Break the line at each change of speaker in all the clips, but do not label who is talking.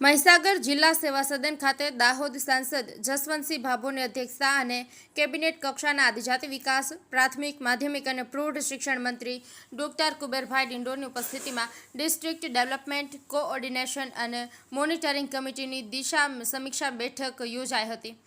મહીસાગર જિલ્લા સેવા સદન ખાતે દાહોદ સાંસદ જસવંતસિંહ ભાભોની અધ્યક્ષતા અને કેબિનેટ કક્ષાના આદિજાતિ વિકાસ, પ્રાથમિક, માધ્યમિક અને પ્રૌઢ શિક્ષણ મંત્રી ડોક્ટર કુબેરભાઈ ડિંડોરની ઉપસ્થિતિમાં ડિસ્ટ્રિક્ટ ડેવલપમેન્ટ, કોઓર્ડિનેશન અને મોનિટરિંગ કમિટીની દિશા સમીક્ષા બેઠક યોજાઈ હતી.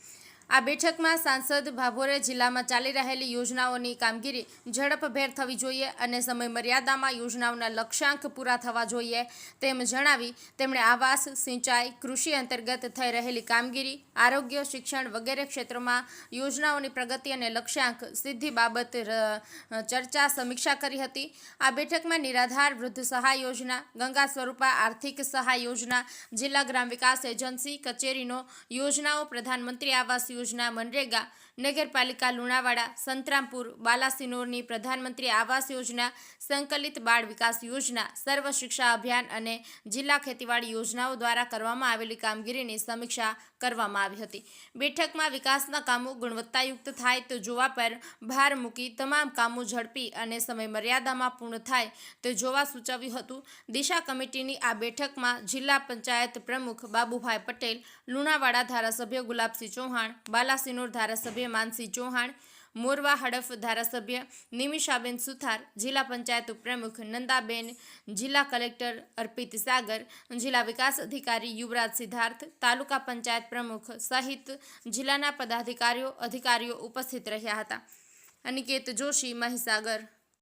આ બેઠકમાં સાંસદ ભાભોરે જિલ્લામાં ચાલી રહેલી યોજનાઓની કામગીરી ઝડપભેર થવી જોઈએ અને સમય મર્યાદામાં યોજનાઓના લક્ષ્યાંક પૂરા થવા જોઈએ તેમ જણાવી તેમણે આવાસ, સિંચાઈ, કૃષિ અંતર્ગત થઈ રહેલી કામગીરી, આરોગ્ય, શિક્ષણ વગેરે ક્ષેત્રોમાં યોજનાઓની પ્રગતિ અને લક્ષ્યાંક સિદ્ધિ બાબત ચર્ચા સમીક્ષા કરી હતી. આ બેઠકમાં નિરાધાર વૃદ્ધ સહાય યોજના, ગંગા સ્વરૂપા આર્થિક સહાય યોજના, જિલ્લા ગ્રામ વિકાસ એજન્સી, કચેરીનો યોજનાઓ, પ્રધાનમંત્રી આવાસ યોજના મનરેગા, નગરપાલિકા લુણાવાડા, સંતરામપુર, બાલાસિનોરની પ્રધાનમંત્રી આવાસ યોજના, સંકલિત બાળ વિકાસ યોજના, સર્વ શિક્ષા અભિયાન અને જિલ્લા ખેતીવાડી યોજનાઓ દ્વારા કરવામાં આવેલી કામગીરીની સમીક્ષા કરવામાં આવી હતી. બેઠકમાં વિકાસના કામો ગુણવત્તાયુક્ત થાય તો જોવા પર ભાર મૂકી તમામ કામો ઝડપી અને સમય મર્યાદામાં પૂર્ણ થાય તે જોવા સૂચવ્યું હતું. દિશા કમિટીની આ બેઠકમાં જિલ્લા પંચાયત પ્રમુખ બાબુભાઈ પટેલ, લુણાવાડા ધારાસભ્ય ગુલાબસિંહ ચૌહાણ બાલાસિનોર ધારાસભ્ય માનસિંહ ચૌહાણ, મોરવા હડફ ધારાસભ્ય નિમિષાબેન સુથાર, જિલ્લા પંચાયત ઉપપ્રમુખ નંદાબેન, જિલ્લા કલેક્ટર અર્પિત સાગર, જિલ્લા વિકાસ અધિકારી યુવરાજ સિદ્ધાર્થ, તાલુકા પંચાયત પ્રમુખ સહિત જિલ્લાના પદાધિકારીઓ, અધિકારીઓ ઉપસ્થિત રહ્યા હતા. અનિકેત જોશી, મહીસાગર.